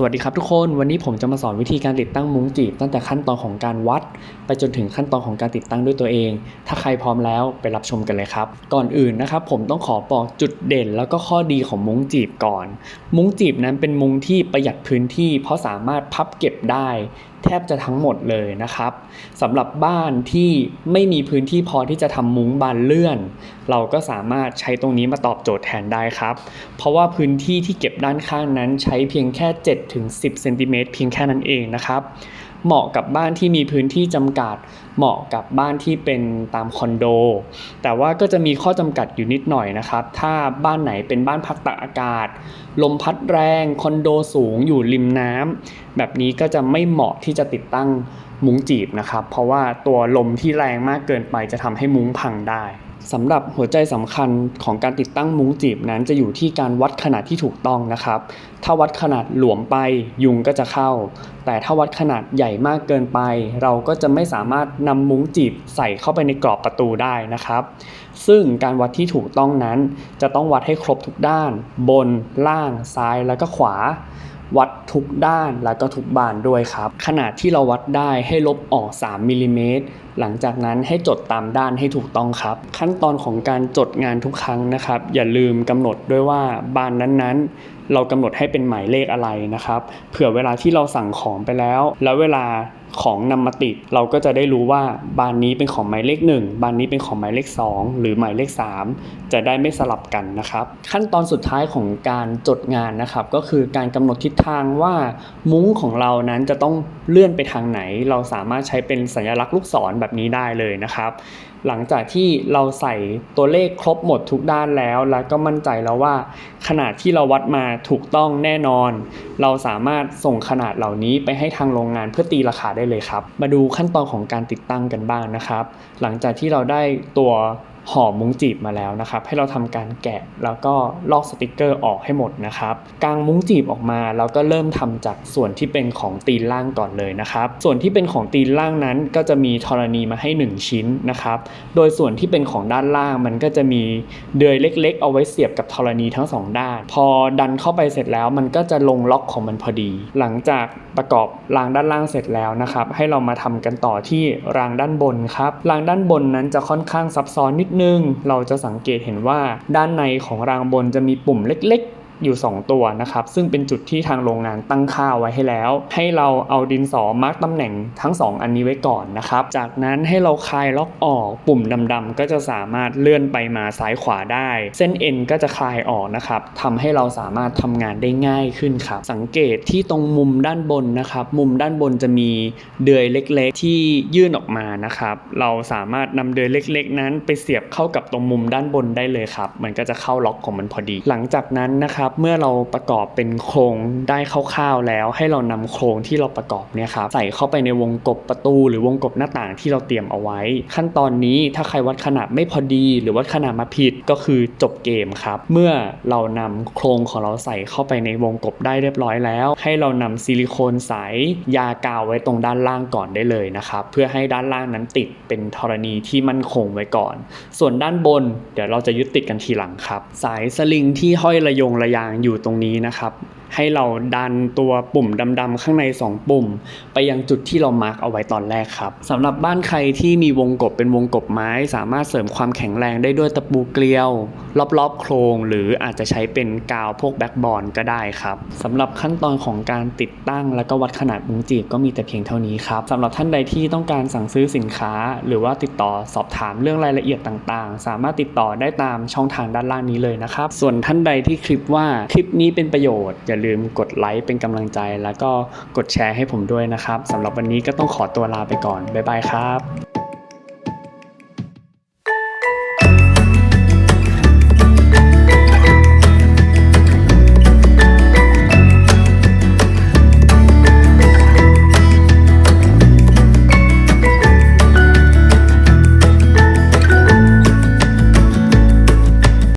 สวัสดีครับทุกคนวันนี้ผมจะมาสอนวิธีการติดตั้งมุ้งจีบ ตั้งแต่ขั้นตอนของการวัด ไปจนถึงขั้นตอนของการติดตั้งด้วยตัวเอง ถ้าใครพร้อมแล้วไปรับชมกันเลยครับ ก่อนอื่นนะครับผมต้องขอบอกจุดเด่น แล้วก็ข้อดีของมุ้งจีบก่อน มุ้งจีบนั้นเป็นมุ้งที่ประหยัดพื้นที่ เพราะสามารถพับเก็บได้แทบจะทั้งหมดเลยนะครับสำหรับบ้านที่ไม่มีพื้นที่พอที่จะทำมุ้งบานเลื่อน เราก็สามารถใช้ตรงนี้มาตอบโจทย์แทนได้ครับ เพราะว่าพื้นที่ที่เก็บด้านข้างนั้นใช้เพียงแค่ 7-10เซนติเมตรเพียงแค่นั้นเองนะครับ เหมาะกับบ้านที่มีพื้นที่จำกัด เหมาะกับบ้านที่เป็นตามคอนโด แต่ว่าก็จะมีข้อจำกัดอยู่นิดหน่อยนะครับ ถ้าบ้านไหนเป็นบ้านพักตากอากาศ ลมพัดแรง คอนโดสูงอยู่ริมน้ำแบบนี้ก็จะไม่เหมาะที่จะติดตั้งมุ้งจีบนะครับ เพราะว่าตัวลมที่แรงมากเกินไปจะทำให้มุ้งพังได้ สำหรับหัวใจสำคัญของการติดตั้งมุ้งจีบนั้นจะอยู่ที่การวัดขนาดที่ถูกต้องนะครับ ถ้าวัดขนาดหลวมไปยุงก็จะเข้า แต่ถ้าวัดขนาดใหญ่มากเกินไป เราก็จะไม่สามารถนำมุ้งจีบใส่เข้าไปในกรอบประตูได้นะครับ ซึ่งการวัดที่ถูกต้องนั้นจะต้องวัดให้ครบทุกด้าน บน ล่าง ซ้ายแล้วก็ขวาวัดทุกด้านแล้วก็ทุกบานด้วยครับ ขนาดที่เราวัดได้ให้ลบออก 3มิลลิเมตร หลังจากนั้นให้จดตามด้านให้ถูกต้องครับ ขั้นตอนของการจดงานทุกครั้งนะครับ อย่าลืมกำหนดด้วยว่าบานนั้นๆ เรากำหนดให้เป็นหมายเลขอะไรนะครับเผื่อเวลาที่เราสั่งของไปแล้ว แล้วเวลาของนำมาติดเราก็จะได้รู้ว่าบานนี้เป็นของหมายเลข 1 บานนี้เป็นของหมายเลข 2 หรือหมายเลข 3 จะได้ไม่สลับกันนะครับ ขั้นตอนสุดท้ายของการจดงานนะครับ ก็คือการกำหนดทิศทางว่ามุ้งของเรานั้นจะต้องเลื่อนไปทางไหน เราสามารถใช้เป็นสัญลักษณ์ลูกศรแบบนี้ได้เลยนะครับ หลังจากที่เราใส่ตัวเลขครบหมดทุกด้านแล้ว แล้วก็มั่นใจแล้วว่า ขนาดที่เราวัดมาถูกต้องแน่นอน เราสามารถส่งขนาดเหล่านี้ไปให้ทางโรงงานเพื่อตีราคาได้เลยครับ มาดูขั้นตอนของการติดตั้งกันบ้างนะครับ หลังจากที่เราได้ตัว ห่อมุ้งจีบมาแล้วนะครับ ให้เราทำการแกะแล้วก็ลอกสติกเกอร์ออกให้หมดนะครับกางมุ้งจีบออกมาแล้วก็เริ่มทำจากส่วนที่เป็นของตีนล่างก่อนเลยนะครับ ส่วนที่เป็นของตีนล่างนั้นก็จะมีธรณีมาให้ 1 ชิ้นนะครับ โดยส่วนที่เป็นของด้านล่างมันก็จะมีเดือยเล็ก ๆ เอาไว้เสียบกับธรณีทั้งสองด้าน พอดันเข้าไปเสร็จแล้วมันก็จะลงล็อกของมันพอดี หลังจากประกอบรางด้านล่างเสร็จแล้วนะครับ ให้เรามาทำกันต่อที่รางด้านบนครับรางด้านบนนั้นจะค่อนข้างซับซ้อนนิดนึง เราจะสังเกตเห็นว่าด้านในของรางบนจะมีปุ่มเล็ก อยู่ 2 ตัวนะครับ ซึ่งเป็นจุดที่ทางโรงงานตั้งค่าไว้ให้แล้ว ให้เราเอาดินสอมาร์กตำแหน่งทั้ง 2 อันนี้ไว้ก่อนนะครับ จากนั้นให้เราคลายล็อกออกปุ่มดำๆก็จะสามารถเลื่อนไปมาซ้ายขวาได้ เส้นเอ็นก็จะคลายออกนะครับทำให้เราสามารถทำงานได้ง่ายขึ้นครับ สังเกตที่ตรงมุมด้านบนนะครับ มุมด้านบนจะมีเดือยเล็กๆ ที่ยื่นออกมานะครับ เราสามารถนำเดือยเล็ก ๆ นั้น ไปเสียบเข้ากับตรงมุมด้านบนได้เลยครับ มันก็จะเข้าล็อกของมันพอดี หลังจากนั้นนะครับเมื่อเราประกอบเป็นโครงได้คร่าวๆแล้ว ให้เรานำโครงที่เราประกอบเนี่ยครับใส่เข้าไปในวงกบประตู หรือวงกบหน้าต่างที่เราเตรียมเอาไว้ ขั้นตอนนี้ถ้าใครวัดขนาดไม่พอดี หรือวัดขนาดมาผิดก็คือจบเกมครับเมื่อเรานำโครงของเราใส่เข้าไปในวงกบได้เรียบร้อยแล้ว ให้เรานำซิลิโคนใสยากาวไว้ตรงด้านล่างก่อนได้เลยนะครับเพื่อให้ด้านล่างนั้นติดเป็นธรณีที่มั่นคงไว้ก่อน ส่วนด้านบน เดี๋ยวเราจะยึดติดกันทีหลังครับ สายสลิงที่ห้อยระยงระยะางอยู่ตรงนี้นะครับ ให้เราดันตัวปุ่มดำๆข้างใน 2 ปุ่ม ไปยังจุดที่เรามาร์กเอาไว้ตอนแรกครับสำหรับบ้านใครที่มีวงกบเป็นวงกบไม้ สามารถเสริมความแข็งแรงได้ด้วยตะปูเกลียว รอบๆโครง หรืออาจจะใช้เป็นกาวพวกแบ็กบอลก็ได้ครับสำหรับขั้นตอนของการติดตั้งแล้วก็วัดขนาดมุ้งจีบก็มีแต่เพียงเท่านี้ครับสำหรับท่านใดที่ต้องการสั่งซื้อสินค้า หรือว่าติดต่อสอบถามเรื่องรายละเอียดต่างๆ สามารถติดต่อได้ตามช่องทางด้านล่างนี้เลยนะครับส่วนท่านใดที่คลิปว่าคลิปนี้เป็นประโยชน์อย่าาลืมกดไลค์เป็นกำลังใจ แล้วก็กดแชร์ให้ผมด้วยนะครับสำหรับวันนี้ก็ต้องขอตัวลาไปก่อน บ๊ายบายครับ